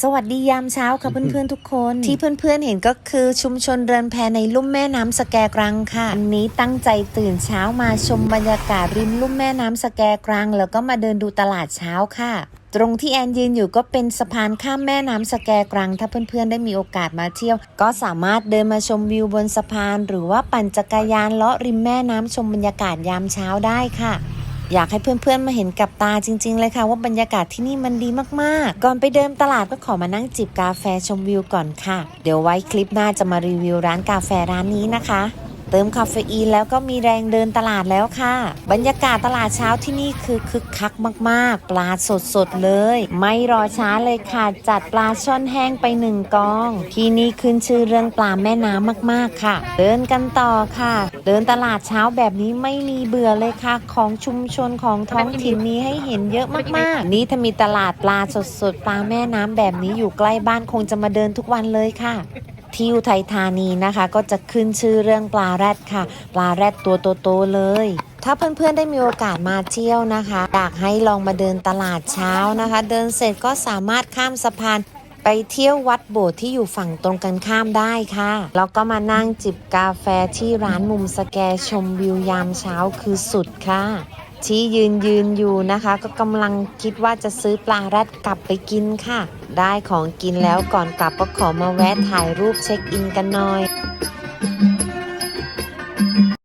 สวัสดียามเช้าค่ะเพื่อนๆทุกคน ที่เพื่อนๆเห็นก็คือชุมชนเรือนแพในลุ่มแม่น้ำสแกกรังค่ะอันนี้ตั้งใจตื่นเช้ามาชมบรรยากาศริมลุ่มแม่น้ำสแกกรัง แล้วก็มาเดินดูตลาดเช้าค่ะ ตรงที่แอนยืนอยู่ก็เป็นสะพานข้ามแม่น้ำสแกกรัง ถ้าเพื่อนๆได้มีโอกาสมาเที่ยว ก็สามารถเดินมาชมวิวบนสะพาน หรือว่าปั่นจักรยานเลาะริมแม่น้ำชมบรรยากาศยามเช้าได้ค่ะ อยากให้เพื่อนๆมาเห็นกับตาจริง ๆ เลยค่ะ ว่าบรรยากาศที่นี่มันดีมากๆ ก่อนไปเดินตลาดก็ขอมานั่งจิบกาแฟชมวิวก่อนค่ะ เดี๋ยวไว้คลิปหน้าจะมารีวิวร้านกาแฟร้านนี้นะคะ เติมคาเฟอีนแล้วก็มีแรงเดินตลาดแล้วค่ะ บรรยากาศตลาดเช้าที่นี่คือคึกคักมากๆ ปลาสดๆเลย ไม่รอช้าเลยค่ะ จัดปลาช่อนแห้งไปหนึ่งกอง ที่นี่ขึ้นชื่อเรื่องปลาแม่น้ำมากๆค่ะ เดินกันต่อค่ะ เดินตลาดเช้าแบบนี้ไม่มีเบื่อเลยค่ะ ของชุมชนของท้องถิ่นนี้ให้เห็นเยอะมากๆ นี่ถ้ามีตลาดปลาสดๆปลาแม่น้ำแบบนี้อยู่ใกล้บ้านคงจะมาเดินทุกวันเลยค่ะ ที่อุทัยธานีนะคะ ก็จะขึ้นชื่อเรื่องปลาแรดค่ะ ปลาแรดตัวโตๆเลย ถ้าเพื่อนๆได้มีโอกาสมาเที่ยวนะคะ อยากให้ลองมาเดินตลาดเช้านะคะ เดินเสร็จก็สามารถข้ามสะพาน ไปเที่ยววัดโบสถ์ที่อยู่ฝั่งตรงกันข้ามได้ค่ะ แล้วก็มานั่งจิบกาแฟที่ร้านมุมสแกชมวิวยามเช้าคือสุดค่ะที่ยืนยืนอยู่นะคะ ก็กำลังคิดว่าจะซื้อปลาแรดกลับไปกินค่ะ ได้ของกินแล้วก่อนกลับก็ขอมาแวะถ่ายรูปเช็คอินกันหน่อย